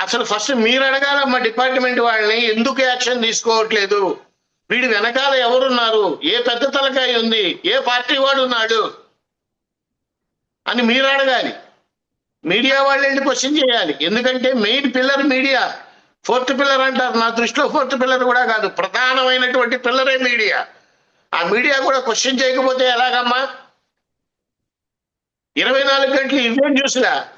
అసలు ఫస్ట్ మీరు అడగాలమ్మా డిపార్ట్మెంట్ వాళ్ళని ఎందుకు యాక్షన్ తీసుకోవట్లేదు? వీడి వెనకాల ఎవరున్నారు? ఏ పెద్ద తలకాయ ఉంది? ఏ పార్టీ వాడు ఉన్నాడు? అని మీరు అడగాలి. మీడియా వాళ్ళు వెళ్ళి క్వశ్చన్ చేయాలి. ఎందుకంటే main pillar media. Fourth pillar అంటారు. నా దృష్టిలో ఫోర్త్ పిల్లర్ కూడా కాదు. ప్రధానమైనటువంటి పిల్లరే మీడియా. ఆ మీడియా కూడా క్వశ్చన్ చేయకపోతే ఎలాగమ్మా? ఇరవై నాలుగు గంటలు ఇవే న్యూస్లా.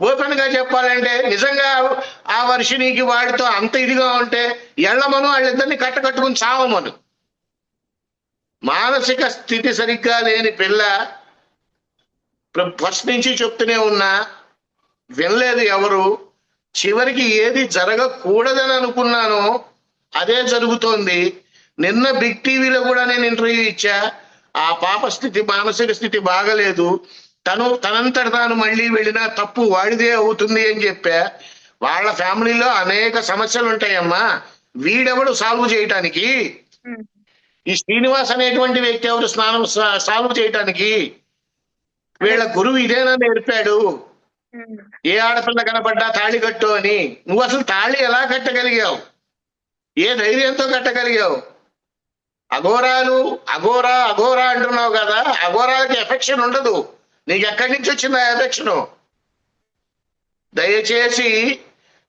ఓపెన్గా చెప్పాలంటే నిజంగా ఆ వర్షినికి వాడితో అంత ఇదిగా ఉంటే ఎళ్ళమను వాళ్ళిద్దరిని కట్టకట్టుకుని చావమను. మానసిక స్థితి సరిగ్గా లేని పిల్ల ఫస్ట్ నుంచి చెప్తూనే ఉన్నా వినలేదు ఎవరు చివరికి ఏది జరగకూడదని అనుకున్నాను అదే జరుగుతోంది. నిన్న బిగ్ టీవీలో కూడా నేను ఇంటర్వ్యూ ఇచ్చా ఆ పాప స్థితి మానసిక స్థితి బాగలేదు. తను తనంతట తాను మళ్ళీ వెళ్ళినా తప్పు వాడిదే అవుతుంది అని చెప్పా. వాళ్ళ ఫ్యామిలీలో అనేక సమస్యలు ఉంటాయమ్మా. వీడెవడు సాల్వ్ చేయటానికి. ఈ శ్రీనివాస్ అనేటువంటి వ్యక్తి ఎవరు స్నానం సాల్వ్ చేయటానికి? వీళ్ళ గురువు ఇదేనా నేర్పాడు. ఏ ఆడపిల్ల కనపడ్డా తాళి కట్టు అని? నువ్వు అసలు తాళి ఎలా కట్టగలిగావు? ఏ ధైర్యంతో కట్టగలిగావు? అఘోరాలు అఘోరా అఘోరా అంటున్నావు కదా అఘోరాలకి ఎఫెక్షన్ ఉండదు. నీకు ఎక్కడి నుంచి వచ్చింది ఆ ఎఫెక్షన్ దయచేసి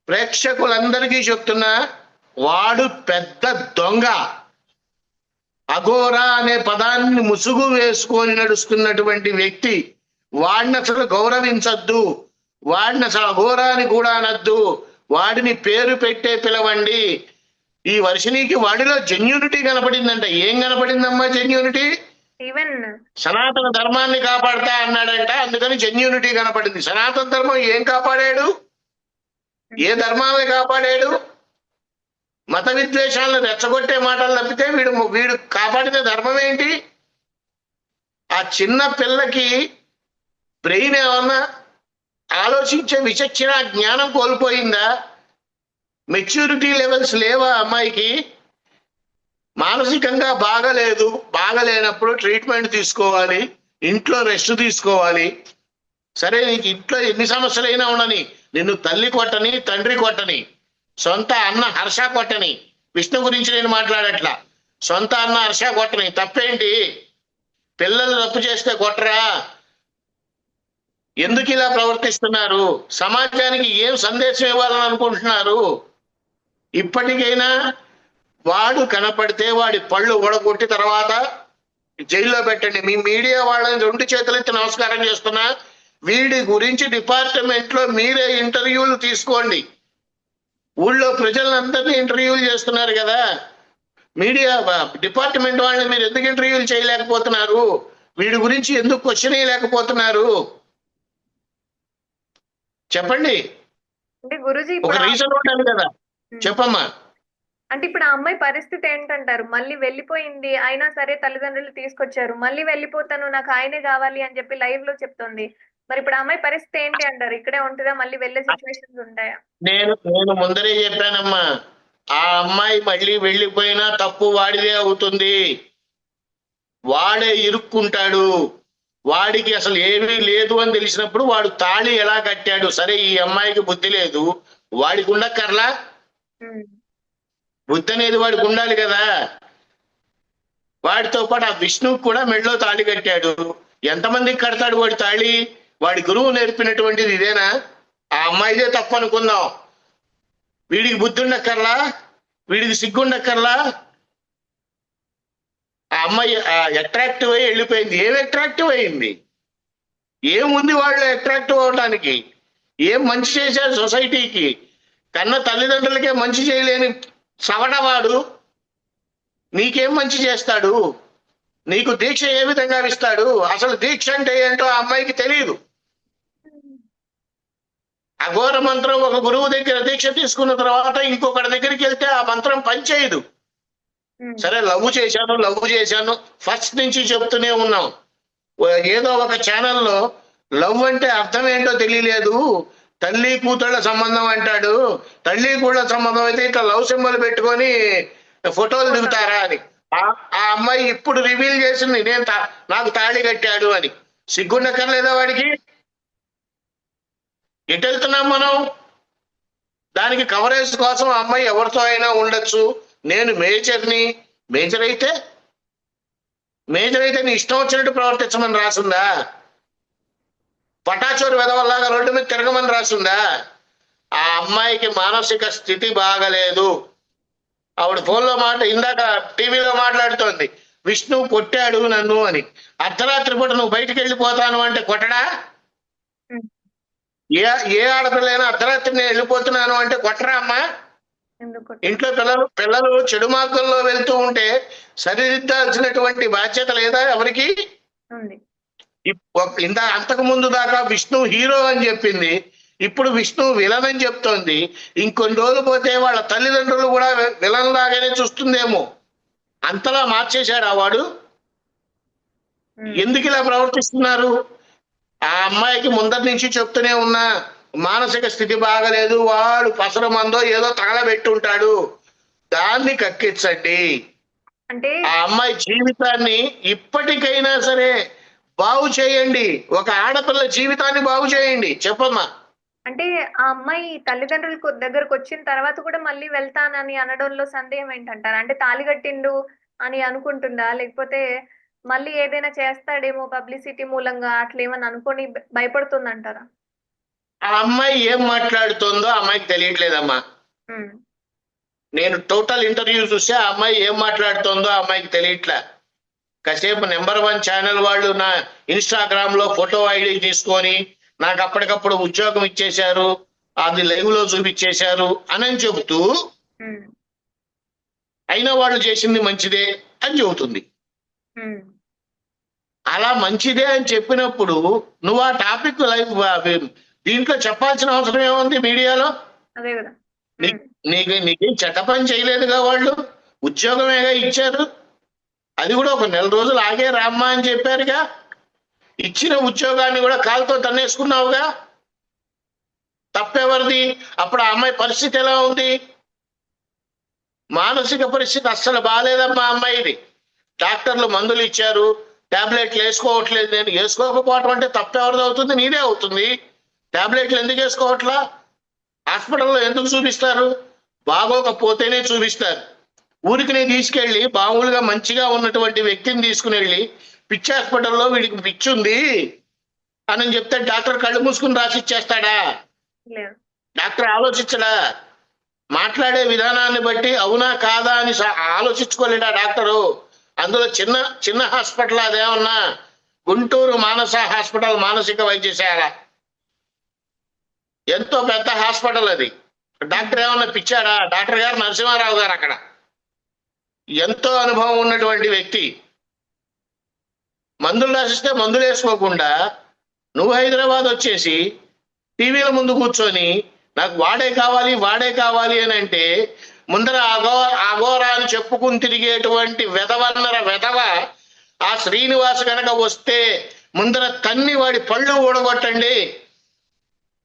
ప్రేక్షకులందరికీ చెప్తున్నా వాడు పెద్ద దొంగ. అఘోరా అనే పదాన్ని ముసుగు వేసుకొని నడుస్తున్నటువంటి వ్యక్తి వాడిని అసలు గౌరవించద్దు. వాడిని అసలు అఘోరా అని కూడా అనద్దు. వాడిని పేరు పెట్టే పిలవండి. ఈ వర్షినికి వాడిలో జెన్యూనిటీ కనపడిందంట. ఏం కనపడిందమ్మా జెన్యూనిటీ సనాతన ధర్మాన్ని కాపాడతా అన్నాడంట అందుకని జెన్యూనిటీ కనపడింది. సనాతన ధర్మం ఏం కాపాడాడు? ఏ ధర్మాన్ని కాపాడాడు? మత విద్వేషాలను రెచ్చగొట్టే మాటలు తప్పితే వీడు వీడు కాపాడిన ధర్మం ఏంటి? ఆ చిన్న పిల్లకి బ్రెయిన్ ఏమన్నా ఆలోచించే విచక్షణ జ్ఞానం కోల్పోయిందా? మెచ్యూరిటీ లెవెల్స్ లేవా అమ్మాయికి? మానసికంగా బాగలేదు బాగలేనప్పుడు ట్రీట్మెంట్ తీసుకోవాలి ఇంట్లో రెస్ట్ తీసుకోవాలి. సరే నీకు ఇంట్లో ఎన్ని సమస్యలైనా ఉండని నిన్ను తల్లి కొట్టని తండ్రి కొట్టని సొంత అన్న హర్ష కొట్టని విష్ణు గురించి నేను మాట్లాడట్లా. సొంత అన్న హర్ష కొట్టని తప్పేంటి? పిల్లలు తప్పు చేస్తే కొట్టరా? ఎందుకు ఇలా ప్రవర్తిస్తున్నారు? సమాజానికి ఏం సందేశం ఇవ్వాలని అనుకుంటున్నారు? ఇప్పటికైనా వాడు కనపడితే వాడి పళ్ళు ఊడగొట్టి తర్వాత జైల్లో పెట్టండి. మీ మీడియా వాళ్ళని రెండు చేతులెత్తి నమస్కారం చేస్తున్నా. వీడి గురించి డిపార్ట్మెంట్లో మీరే ఇంటర్వ్యూలు తీసుకోండి. ఊళ్ళో ప్రజలందరినీ ఇంటర్వ్యూలు చేస్తున్నారు కదా. మీడియా డిపార్ట్మెంట్ వాళ్ళని మీరు ఎందుకు ఇంటర్వ్యూలు చేయలేకపోతున్నారు? వీడి గురించి ఎందుకు క్వశ్చన్ వేయలేకపోతున్నారు? చెప్పండి. ఒక రీజన్ ఉండాలి కదా. చెప్పమ్మా. అంటే ఇప్పుడు ఆ అమ్మాయి పరిస్థితి ఏంటంటారు? మళ్ళీ వెళ్ళిపోయింది అయినా సరే తల్లిదండ్రులు తీసుకొచ్చారు మళ్ళీ వెళ్ళిపోతాను నాకు ఆయనే కావాలి అని చెప్పి లైవ్లో చెప్తుంది. మరి ఇప్పుడు ఆ అమ్మాయి పరిస్థితి ఏంటి అంటారు? ఇక్కడే ఉంటుందా? మళ్ళీ వెళ్ళే సిచ్యువేషన్స్ ఉంటాయా? నేను నేను ముందరే చెప్పానమ్మా. ఆ అమ్మాయి మళ్ళీ వెళ్ళిపోయినా తప్పు వాడిదే అవుతుంది. వాడే ఇరుక్కుంటాడు. వాడికి అసలు ఏమీ లేదు అని తెలిసినప్పుడు వాడు తాళి ఎలా కట్టాడు? సరే ఈ అమ్మాయికి బుద్ధి లేదు. వాడికి ఉండక్కర్లా. బుద్ధి అనేది వాడికి ఉండాలి కదా. వాడితో పాటు ఆ విష్ణువు కూడా మెడలో తాళి కట్టాడు. ఎంతమందికి కడతాడు వాడి తాళి? వాడి గురువు నేర్పినటువంటిది ఇదేనా? ఆ అమ్మాయిదే తప్పనుకుందాం వీడికి బుద్ధి ఉండక్కర్లా? వీడికి సిగ్గుండక్కర్లా ఆ అమ్మాయి అట్రాక్టివ్ అయ్యి వెళ్ళిపోయింది. ఏం అట్రాక్టివ్ అయింది? ఏముంది వాళ్ళు అట్రాక్టివ్ అవడానికి ఏం మంచి చేశారు సొసైటీకి కన్న తల్లిదండ్రులకే మంచి చేయలేని సవడవాడు నీకేం మంచి చేస్తాడు? నీకు దీక్ష ఏ విధంగా ఇస్తాడు? అసలు దీక్ష అంటే ఏంటో ఆ అమ్మాయికి తెలియదు అఘోర మంత్రం ఒక గురువు దగ్గర దీక్ష తీసుకున్న తర్వాత ఇంకొకటి దగ్గరికి వెళ్తే ఆ మంత్రం పనిచేయదు. సరే లవ్ చేశాను లవ్ చేశాను. ఫస్ట్ నుంచి చెప్తూనే ఉన్నాం. ఏదో ఒక ఛానల్లో లవ్ అంటే అర్థం ఏంటో తెలియలేదు. తల్లి కూతుళ్ళ సంబంధం అంటాడు. తల్లి కూడా సంబంధం అయితే ఇట్లా లవ్ సింబల్ పెట్టుకొని ఫోటోలు దిగుతారా అని. ఆ- అమ్మాయి ఇప్పుడు రివీల్ చేసింది నేను తా- నాకు తాళి కట్టాడు అని. సిగ్గుండక్కర్లేదా వాడికి? ఎటు వెళ్తున్నాం మనం? దానికి కవరేజ్ కోసం ఆ అమ్మాయి ఎవరితో అయినా ఉండొచ్చు. నేను మేజర్ని మేజర్ అయితే మేజర్ అయితే నీ ఇష్టం వచ్చినట్టు ప్రవర్తించమని రాసుందా? పటాచోరు వెదవల్లాగా రోడ్డు మీద తిరగమని రాసుందా? ఆ అమ్మాయికి మానసిక స్థితి బాగలేదు. ఆవిడ ఫోన్లో మాట ఇందాక టీవీలో మాట్లాడుతోంది విష్ణు కొట్టాడు నన్ను అని. అర్ధరాత్రి పూట నువ్వు బయటికి వెళ్ళిపోతాను అంటే కొట్టడా. ఏ ఏ ఆడపిల్లైనా అర్ధరాత్రి నేను వెళ్ళిపోతున్నాను అంటే కొట్టరా అమ్మా? ఇంట్లో పిల్లలు పిల్లలు చెడు మార్గంలో వెళ్తూ ఉంటే సరిదిద్దాల్సినటువంటి బాధ్యత లేదా ఎవరికి? ఇందా అంతకు ముందు దాకా విష్ణు హీరో అని చెప్పింది. ఇప్పుడు విష్ణు విలన్ అని చెప్తోంది. ఇంకొన్ని రోజులు పోతే వాళ్ళ తల్లిదండ్రులు కూడా విలన్ లాగానే చూస్తుందేమో. అంతలా మార్చేశాడు ఆ వాడు. ఎందుకు ఇలా ప్రవర్తిస్తున్నారు? ఆ అమ్మాయికి ముందరి నుంచి చెప్తూనే ఉన్నా మానసిక స్థితి బాగలేదు వాడు పసర మందో ఏదో తగలబెట్టి ఉంటాడు దాన్ని కక్కించండి. అంటే ఆ అమ్మాయి జీవితాన్ని ఇప్పటికైనా సరే బాగు చేయండి. ఒక ఆడపిల్ల జీవితాన్ని బాగు చేయండి. చెప్పమ్మా. అంటే ఆ అమ్మాయి తల్లిదండ్రులకు దగ్గరకు వచ్చిన తర్వాత కూడా మళ్ళీ వెళ్తానని అనడంలో సందేహం ఏంటంటారు? అంటే తాళి కట్టిండు అని అనుకుంటుందా? లేకపోతే మళ్ళీ ఏదైనా చేస్తాడేమో పబ్లిసిటీ మూలంగా అట్లా ఏమని అనుకొని భయపడుతుందంటారా? ఆ అమ్మాయి ఏం మాట్లాడుతుందో ఆ అమ్మాయికి తెలియట్లేదమ్మా. నేను టోటల్ ఇంటర్వ్యూ చూస్తే ఆ అమ్మాయి ఏం మాట్లాడుతుందో ఆ అమ్మాయికి తెలియట్లే. కాసేపు నెంబర్ వన్ ఛానల్ వాళ్ళు నా ఇన్స్టాగ్రామ్లో ఫోటో ఐడి తీసుకొని నాకు అప్పటికప్పుడు ఉద్యోగం ఇచ్చేశారు అది లైవ్లో చూపించేశారు అని చెబుతూ అయినా వాళ్ళు చేసింది మంచిదే అని చెబుతుంది. అలా మంచిదే అని చెప్పినప్పుడు నువ్వు ఆ టాపిక్ లైవ్ దీంట్లో చెప్పాల్సిన అవసరం ఏముంది మీడియాలో? నీకు నీకేం చెడ్డ పని చేయలేదుగా వాళ్ళు? ఉద్యోగమేగా ఇచ్చారు? అది కూడా ఒక నెల రోజులు ఆగే రామ్మా అని చెప్పారుగా. ఇచ్చిన ఉద్యోగాన్ని కూడా కాలుతో తన్నేసుకున్నావుగా. తప్పెవరిది? అప్పుడు ఆ అమ్మాయి పరిస్థితి ఎలా ఉంది? మానసిక పరిస్థితి అస్సలు బాగాలేదమ్మా అమ్మాయిది. డాక్టర్లు మందులు ఇచ్చారు ట్యాబ్లెట్లు వేసుకోవట్లేదు నేను. వేసుకోకపోవటం అంటే తప్పెవరిది అవుతుంది? నీదే అవుతుంది. టాబ్లెట్లు ఎందుకు వేసుకోవట్లా? హాస్పిటల్లో ఎందుకు చూపిస్తారు? బాగోకపోతేనే చూపిస్తారు. ఊరికి నేను తీసుకెళ్ళి మామూలుగా మంచిగా ఉన్నటువంటి వ్యక్తిని తీసుకుని వెళ్ళి పిచ్చి హాస్పిటల్లో వీడికి పిచ్చి ఉంది అని చెప్తే డాక్టర్ కళ్ళు మూసుకుని రాసి ఇచ్చేస్తాడా? లేదు డాక్టర్ ఆలోచించడా? మాట్లాడే విధానాన్ని బట్టి అవునా కాదా అని ఆలోచించుకోలేడా డాక్టరు? అందులో చిన్న చిన్న హాస్పిటల్ అదేమన్నా గుంటూరు మానస హాస్పిటల్ మానసిక వైద్యశాల ఎంతో పెద్ద హాస్పిటల్ అది. డాక్టర్ ఏమన్నా పిచ్చాడా? డాక్టర్ గారు నరసింహారావు గారు అక్కడ. ఎంతో అనుభవం ఉన్నటువంటి వ్యక్తి. మందులు రాసిస్తే మందులు వేసుకోకుండా నువ్వు హైదరాబాద్ వచ్చేసి టీవీల ముందు కూర్చొని నాకు వాడే కావాలి వాడే కావాలి అని అంటే ముందర అగో అఘోరాలు అని చెప్పుకుని తిరిగేటువంటి వెధవన్నర వెధవ ఆ శ్రీనివాస్ గనక వస్తే ముందర తన్ని వాడి పళ్ళు ఊడగొట్టండి.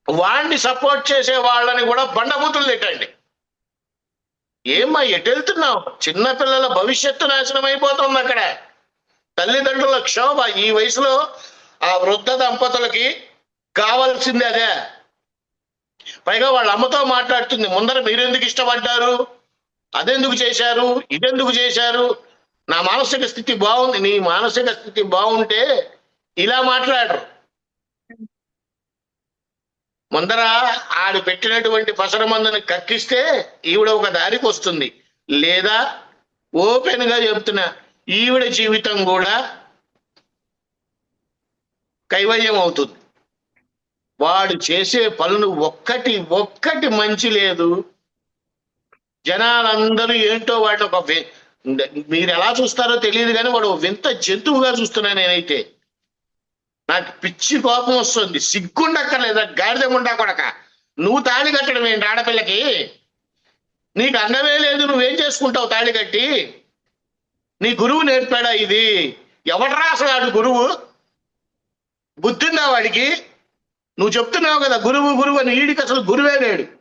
వాడిని సపోర్ట్ చేసే వాళ్ళని కూడా బండబూతులు తిట్టండి. ఏమ్మా ఎటు వెళ్తున్నావు? చిన్నపిల్లల భవిష్యత్తు నాశనం అయిపోతుంది అక్కడ. తల్లిదండ్రుల క్షోభ ఈ వయసులో ఆ వృద్ధ దంపతులకి కావాల్సింది అదే. పైగా వాళ్ళ అమ్మతో మాట్లాడుతుంది ముందర మీరెందుకు ఇష్టపడ్డారు? అదెందుకు చేశారు? ఇదెందుకు చేశారు? నా మానసిక స్థితి బాగుంది నీ మానసిక స్థితి బాగుంటే ఇలా మాట్లాడరు. ముందర ఆడు పెట్టినటువంటి పసర మందుని కక్కిస్తే ఈవిడ ఒక దారికి వస్తుంది. లేదా ఓపెన్గా చెప్తున్నా ఈవిడ జీవితం కూడా కైవల్యం అవుతుంది. వాడు చేసే పనులు ఒక్కటి ఒక్కటి మంచి లేదు. జనాలందరూ ఏంటో వాడిని ఒక మీరు ఎలా చూస్తారో తెలియదు కానీ వాడు వింత జంతువుగా చూస్తున్నా నేనైతే. నాకు పిచ్చి కోపం వస్తుంది. సిగ్గుండక్కర్లేదా. గాడిద గుండా కొడక. నువ్వు తాళి కట్టడం ఏంటి ఆడపిల్లకి? నీకు అన్నమే లేదు. నువ్వేం చేసుకుంటావు తాళి కట్టి? నీ గురువు నేర్పాడా ఇది? ఎవడు రాసాడు గురువు? బుద్ధిందా వాడికి? నువ్వు చెప్తున్నావు కదా గురువు గురువు అని. ఈడికి అసలు గురువే లేడు.